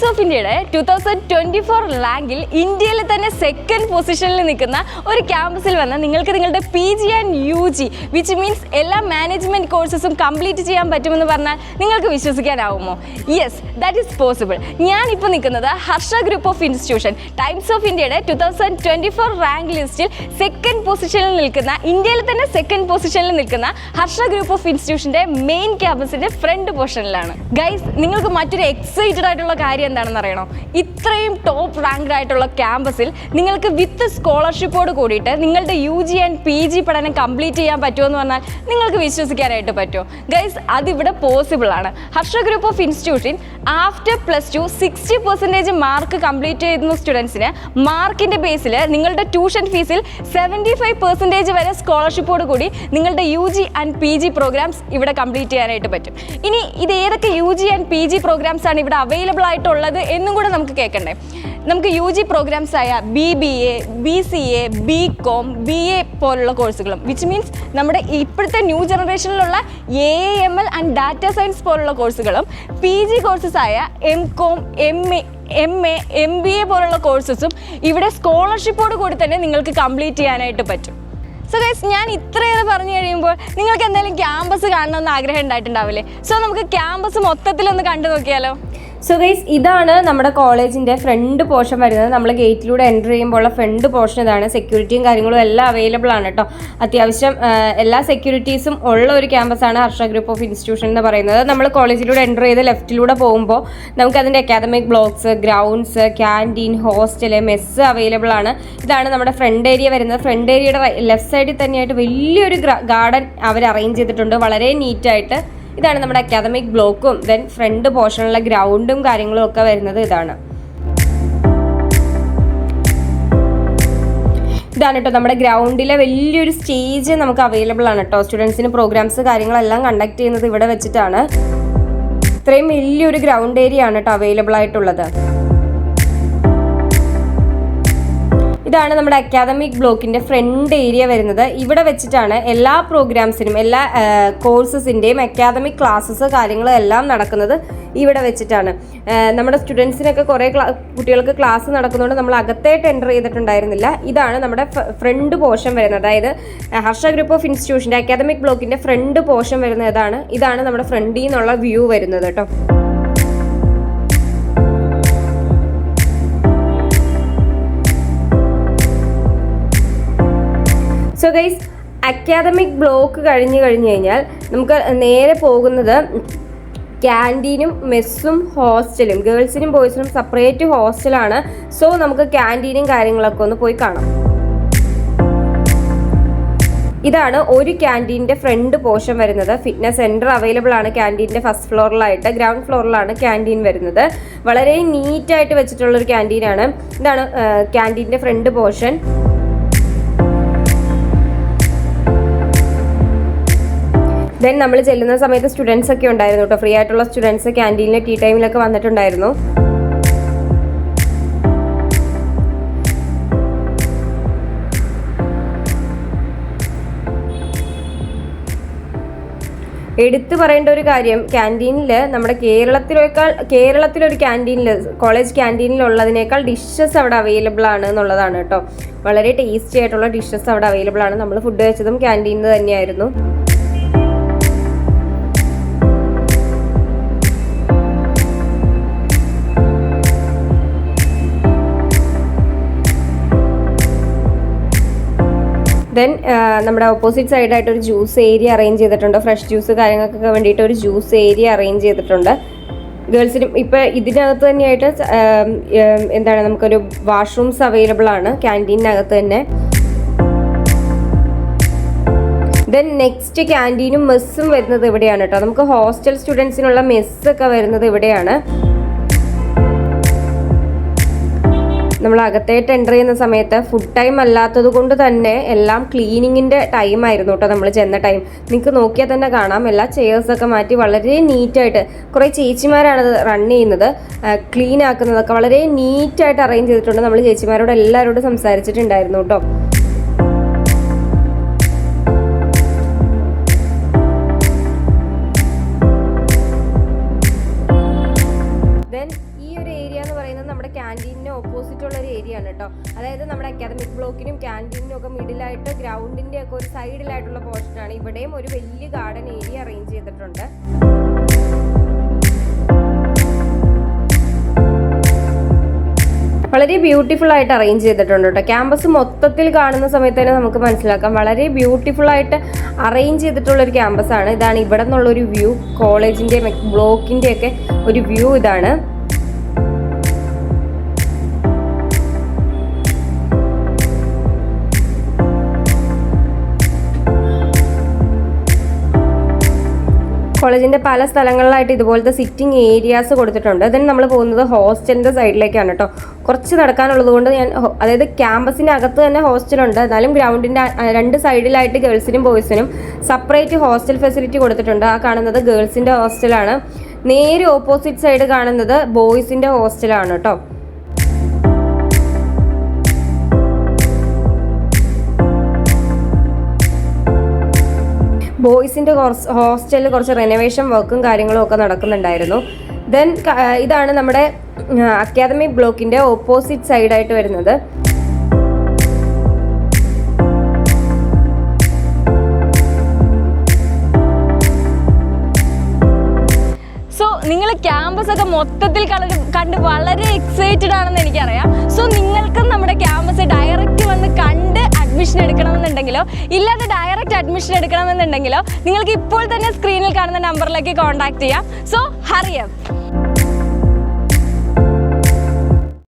Times of ഇന്ത്യയുടെ two thousand twenty four റാങ്കിൽ ഇന്ത്യയിലെ തന്നെ സെക്കൻഡ് പൊസിഷനിൽ നിൽക്കുന്ന ഒരു ക്യാമ്പസിൽ വന്ന് നിങ്ങൾക്ക് നിങ്ങളുടെ P G and U G which means എല്ലാ മാനേജ്മെന്റ് കോഴ്സസും കംപ്ലീറ്റ് ചെയ്യാൻ പറ്റുമെന്ന് പറഞ്ഞാൽ നിങ്ങൾക്ക് വിശ്വസിക്കാനാവുമോ? യെസ് ദാറ്റ് ഈസ് പോസിബിൾ ഞാനിപ്പോൾ നിൽക്കുന്നത് Harsha group of institution Times of ഇന്ത്യയുടെ two thousand twenty four rank ലിസ്റ്റിൽ സെക്കൻഡ് പൊസിഷനിൽ നിൽക്കുന്ന ഇന്ത്യയിലെ തന്നെ സെക്കൻഡ് പൊസിഷനിൽ നിൽക്കുന്ന ഹർഷ ഗ്രൂപ്പ് ഓഫ് ഇൻസ്റ്റിറ്റ്യൂഷന്റെ മെയിൻ ക്യാമ്പസിന്റെ ഫ്രണ്ട് പോർഷനിലാണ് ഗൈസ് നിങ്ങൾക്ക് മറ്റൊരു എക്സൈറ്റഡ് ആയിട്ടുള്ള കാര്യം എന്താണെന്ന് അറിയണോ ഇത്രയും ടോപ്പ് റാങ്ക്ഡ് ആയിട്ടുള്ള ക്യാമ്പസിൽ നിങ്ങൾക്ക് വിത്ത് സ്കോളർഷിപ്പോട് കൂടിയിട്ട് നിങ്ങളുടെ U G and P G പഠനം കംപ്ലീറ്റ് ചെയ്യാൻ പറ്റുമെന്ന് പറഞ്ഞാൽ നിങ്ങൾക്ക് വിശ്വസിക്കാനായിട്ട് പറ്റുമോ? ഗൈസ് അതിവിടെ പോസിബിൾ ആണ്. Harsha group of institution after plus two sixty percentage mark complete ചെയ്യുന്ന സ്റ്റുഡൻസിന് മാർക്കിന്റെ ബേസിൽ നിങ്ങളുടെ ട്യൂഷൻ ഫീസിൽ സെവന്റി ഫൈവ് പെർസെന്റേജ് വരെ സ്കോളർഷിപ്പോട് കൂടി നിങ്ങളുടെ U G and P G programs ഇവിടെ കംപ്ലീറ്റ് ചെയ്യാനായിട്ട് പറ്റും. ഇനി ഇത് ഏതൊക്കെ U G and P G programs ആണ് ഇവിടെ അവൈലബിൾ ആയിട്ടുള്ളത് എന്നും കൂടെ നമുക്ക് കേൾക്കണ്ടേ. നമുക്ക് യു ജി പ്രോഗ്രാംസ് ആയ B B A B C A B com B A പോലുള്ള കോഴ്സുകളും വിച്ച് മീൻസ് നമ്മുടെ ഇപ്പോഴത്തെ new ജനറേഷനിലുള്ള A M L and data science പോലുള്ള കോഴ്സുകളും പി ജി കോഴ്സസ് ആയ M com M A M A M B A പോലുള്ള കോഴ്സസും ഇവിടെ സ്കോളർഷിപ്പോട് കൂടി തന്നെ നിങ്ങൾക്ക് കംപ്ലീറ്റ് ചെയ്യാനായിട്ട് പറ്റും. സോ ഗൈസ് ഞാൻ ഇത്രയേറെ പറഞ്ഞു കഴിയുമ്പോൾ നിങ്ങൾക്ക് എന്തായാലും ക്യാമ്പസ് കാണണമെന്ന് ആഗ്രഹം ഉണ്ടായിട്ടുണ്ടാവില്ലേ? സോ നമുക്ക് ക്യാമ്പസ് മൊത്തത്തിലൊന്ന് കണ്ടു നോക്കിയാലോ സോ ഗൈസ് ഇതാണ് നമ്മുടെ കോളേജിന്റെ ഫ്രണ്ട് പോർഷൻ വരുന്നത്. നമ്മൾ ഗേറ്റിലൂടെ എന്റർ ചെയ്യുമ്പോൾ ഉള്ള ഫ്രണ്ട് പോർഷൻ ഇതാണ്. സെക്യൂരിറ്റിയും കാര്യങ്ങളും എല്ലാം അവൈലബിൾ ആണ് കേട്ടോ. അത്യാവശ്യം എല്ലാ സെക്യൂരിറ്റീസും ഉള്ള ഒരു ക്യാമ്പസാണ് ഹർഷ ഗ്രൂപ്പ് ഓഫ് ഇൻസ്റ്റിറ്റ്യൂഷൻ എന്ന് പറയുന്നത്. നമ്മൾ കോളേജിലൂടെ എന്റർ ചെയ്ത് ലെഫ്റ്റിലൂടെ പോകുമ്പോൾ നമുക്ക് അതിന്റെ academic blocks grounds canteen hostel mess available ആണ്. ഇതാണ് നമ്മുടെ ഫ്രണ്ട് ഏരിയ വരുന്നത്. ഫ്രണ്ട് ഏരിയയുടെ ലെഫ്റ്റ് സൈഡിൽ തന്നെയായിട്ട് വലിയൊരു ഗാർഡൻ അവർ അറേഞ്ച് ചെയ്തിട്ടുണ്ട്. വളരെ നീറ്റായിട്ട് ഇതാണ് നമ്മുടെ അക്കാദമിക് ബ്ലോക്കും ദെൻ ഫ്രണ്ട് പോർഷനിലുള്ള ഗ്രൗണ്ടും കാര്യങ്ങളും ഒക്കെ വരുന്നത് ഇതാണ്. ഇതാണ് കേട്ടോ നമ്മുടെ ഗ്രൗണ്ടിലെ വലിയൊരു സ്റ്റേജ് നമുക്ക് അവൈലബിൾ ആണ് കേട്ടോ സ്റ്റുഡൻസിന് പ്രോഗ്രാംസ് കാര്യങ്ങളെല്ലാം കണ്ടക്ട് ചെയ്യുന്നത് ഇവിടെ വെച്ചിട്ടാണ്. ഇത്രയും വലിയൊരു ഗ്രൗണ്ട് ഏരിയ ആണ് കേട്ടോ അവൈലബിൾ ആയിട്ടുള്ളത്. ഇതാണ് നമ്മുടെ അക്കാദമിക് ബ്ലോക്കിന്റെ ഫ്രണ്ട് ഏരിയ വരുന്നത്. ഇവിടെ വെച്ചിട്ടാണ് എല്ലാ പ്രോഗ്രാംസിനും എല്ലാ കോഴ്സസിന്റെയും അക്കാദമിക് ക്ലാസ്സസ് കാര്യങ്ങളും എല്ലാം നടക്കുന്നത് ഇവിടെ വെച്ചിട്ടാണ്. നമ്മുടെ സ്റ്റുഡൻസിനൊക്കെ കുറേ കുട്ടികൾക്ക് ക്ലാസ് നടക്കുന്നതുകൊണ്ട് നമ്മൾ അകത്തേട്ട് എന്റർ ചെയ്തിട്ടുണ്ടായിരുന്നില്ല. ഇതാണ് നമ്മുടെ ഫ്രണ്ട് പോർഷൻ വരുന്നത്. അതായത് ഹർഷ ഗ്രൂപ്പ് ഓഫ് ഇൻസ്റ്റിറ്റ്യൂഷന്റെ അക്കാദമിക് ബ്ലോക്കിന്റെ ഫ്രണ്ട് പോർഷൻ വരുന്നതാണ് ഇതാണ് നമ്മുടെ ഫ്രണ്ടിൽ നിന്നുള്ള വ്യൂ വരുന്നത് കേട്ടോ. സോ ഗൈസ് അക്കാദമിക് ബ്ലോക്ക് കഴിഞ്ഞ് കഴിഞ്ഞ് കഴിഞ്ഞാൽ നമുക്ക് നേരെ പോകുന്നത് ക്യാന്റീനും മെസ്സും ഹോസ്റ്റലും ഗേൾസിനും ബോയ്സിനും സെപ്പറേറ്റ് ഹോസ്റ്റലാണ് സോ നമുക്ക് ക്യാന്റീനും കാര്യങ്ങളൊക്കെ ഒന്ന് പോയി കാണാം. ഇതാണ് ഒരു ക്യാന്റീന്റെ ഫ്രണ്ട് പോർഷൻ വരുന്നത്. ഫിറ്റ്നസ് സെന്റർ അവൈലബിൾ ആണ് ക്യാന്റീന്റെ ഫസ്റ്റ് ഫ്ലോറിലായിട്ട് ഗ്രൗണ്ട് ഫ്ലോറിലാണ് ക്യാന്റീൻ വരുന്നത്. വളരെ നീറ്റായിട്ട് വെച്ചിട്ടുള്ളൊരു ക്യാന്റീനാണ് ഇതാണ് ക്യാന്റീന്റെ ഫ്രണ്ട് പോർഷൻ ദെൻ നമ്മൾ ചെല്ലുന്ന സമയത്ത് സ്റ്റുഡൻസ് ഒക്കെ ഉണ്ടായിരുന്നു കേട്ടോ ഫ്രീ ആയിട്ടുള്ള സ്റ്റുഡൻസ് ക്യാന്റീനിലെ ടീ ടൈമിലൊക്കെ വന്നിട്ടുണ്ടായിരുന്നു. എടുത്തു പറയേണ്ട ഒരു കാര്യം ക്യാന്റീനിൽ നമ്മുടെ കേരളത്തിലേക്കാൾ കേരളത്തിലൊരു ക്യാന്റീനിൽ കോളേജ് ക്യാന്റീനിലുള്ളതിനേക്കാൾ ഡിഷസ് അവിടെ അവൈലബിൾ ആണ് എന്നുള്ളതാണ് കേട്ടോ വളരെ ടേസ്റ്റി ആയിട്ടുള്ള ഡിഷസ് അവിടെ അവൈലബിൾ ആണ്. നമ്മൾ ഫുഡ് കഴിച്ചതും ക്യാന്റീനിൽ തന്നെയായിരുന്നു. ദെൻ നമ്മുടെ ഓപ്പോസിറ്റ് സൈഡായിട്ട് ഒരു ജ്യൂസ് ഏരിയ അറേഞ്ച് ചെയ്തിട്ടുണ്ട്. ഫ്രഷ് ജ്യൂസ് കാര്യങ്ങൾക്കൊക്കെ വേണ്ടിയിട്ട് ഒരു ജ്യൂസ് ഏരിയ അറേഞ്ച് ചെയ്തിട്ടുണ്ട്. ഗേൾസിനും ഇപ്പോൾ ഇതിനകത്ത് തന്നെയായിട്ട് എന്താണ് നമുക്കൊരു വാഷ്റൂംസ് അവൈലബിൾ ആണ്. ക്യാന്റീനകത്ത് തന്നെ. ദെൻ നെക്സ്റ്റ് ക്യാന്റീനും മെസ്സും വരുന്നത് ഇവിടെയാണ് കേട്ടോ നമുക്ക് ഹോസ്റ്റൽ സ്റ്റുഡൻസിനുള്ള മെസ്സൊക്കെ വരുന്നത് ഇവിടെയാണ്. നമ്മൾ അകത്തേട്ട് എന്റർ ചെയ്യുന്ന സമയത്ത് ഫുഡ് ടൈം അല്ലാത്തത് കൊണ്ട് തന്നെ എല്ലാം ക്ലീനിങ്ങിന്റെ ടൈം ആയിരുന്നു കേട്ടോ നമ്മൾ ചെന്ന ടൈം നിങ്ങൾക്ക് നോക്കിയാൽ തന്നെ കാണാം. എല്ലാ ചെയേഴ്സൊക്കെ മാറ്റി വളരെ നീറ്റായിട്ട് കുറേ ചേച്ചിമാരാണ് റൺ ചെയ്യുന്നത്. ക്ലീൻ ആക്കുന്നതൊക്കെ വളരെ നീറ്റായിട്ട് അറേഞ്ച് ചെയ്തിട്ടുണ്ട്. നമ്മൾ ചേച്ചിമാരോട് എല്ലാവരോടും സംസാരിച്ചിട്ടുണ്ടായിരുന്നു കേട്ടോ നമ്മുടെ അക്കാദമിക് ബ്ലോക്കിനും ക്യാന്റീനും ഒക്കെ മിഡിലായിട്ട് ഗ്രൗണ്ടിന്റെ ഒക്കെ ഒരു സൈഡിലായിട്ടുള്ള പോർഷനാണ് ഇവിടെയും ഒരു വലിയ ഗാർഡൻ ഏരിയ അറേഞ്ച് ചെയ്തിട്ടുണ്ട്. വളരെ ബ്യൂട്ടിഫുൾ ആയിട്ട് അറേഞ്ച് ചെയ്തിട്ടുണ്ട് കേട്ടോ. ക്യാമ്പസ് മൊത്തത്തിൽ കാണുന്ന സമയത്ത് തന്നെ നമുക്ക് മനസ്സിലാക്കാം. വളരെ ബ്യൂട്ടിഫുൾ ആയിട്ട് അറേഞ്ച് ചെയ്തിട്ടുള്ള ഒരു ക്യാമ്പസ് ആണ്. ഇതാണ് ഇവിടെ നിന്നുള്ള ഒരു വ്യൂ കോളേജിന്റെ ബ്ലോക്കിന്റെ ഒക്കെ ഒരു വ്യൂ ഇതാണ്. കോളേജിന്റെ പല സ്ഥലങ്ങളിലായിട്ട് ഇതുപോലത്തെ സിറ്റിംഗ് ഏരിയാസ് കൊടുത്തിട്ടുണ്ട്. അതിന് നമ്മൾ പോകുന്നത് ഹോസ്റ്റലിന്റെ സൈഡിലേക്കാണ് കേട്ടോ കുറച്ച് നടക്കാനുള്ളത് കൊണ്ട് ഞാൻ അതായത് ക്യാമ്പസിന്റെ അകത്ത് തന്നെ ഹോസ്റ്റലുണ്ട് എന്നാലും ഗ്രൗണ്ടിന്റെ രണ്ട് സൈഡിലായിട്ട് ഗേൾസിനും ബോയ്സിനും സെപ്പറേറ്റ് ഹോസ്റ്റൽ ഫെസിലിറ്റി കൊടുത്തിട്ടുണ്ട്. ആ കാണുന്നത് ഗേൾസിന്റെ ഹോസ്റ്റലാണ് നേരെ ഓപ്പോസിറ്റ് സൈഡ് കാണുന്നത് ബോയ്സിന്റെ ഹോസ്റ്റലാണ് കേട്ടോ ബോയ്സിന്റെ ഹോസ്റ്റലിൽ കുറച്ച് റെനോവേഷൻ വർക്കും കാര്യങ്ങളും ഒക്കെ നടക്കുന്നുണ്ടായിരുന്നു. ദെൻ ഇതാണ് നമ്മുടെ അക്കാദമി ബ്ലോക്കിന്റെ ഓപ്പോസിറ്റ് സൈഡായിട്ട് വരുന്നത്. സോ നിങ്ങൾ ക്യാമ്പസ് ഒക്കെ മൊത്തത്തിൽ കണ്ട് വളരെ എക്സൈറ്റഡ് ആണെന്ന് എനിക്കറിയാം. സോ നിങ്ങൾക്കും നമ്മുടെ ക്യാമ്പസ് ഡയറക്റ്റ് വന്ന് കണ്ട് അഡ്മിഷൻ എടുക്കണമെന്നുണ്ടെങ്കിലോ ഇല്ലാതെ ഡയറക്റ്റ് അഡ്മിഷൻ എടുക്കണമെന്നുണ്ടെങ്കിലോ നിങ്ങൾക്ക് ഇപ്പോൾ തന്നെ സ്ക്രീനിൽ കാണുന്ന നമ്പറിലേക്ക് കോൺടാക്ട് ചെയ്യാം. സോ ഹറിയം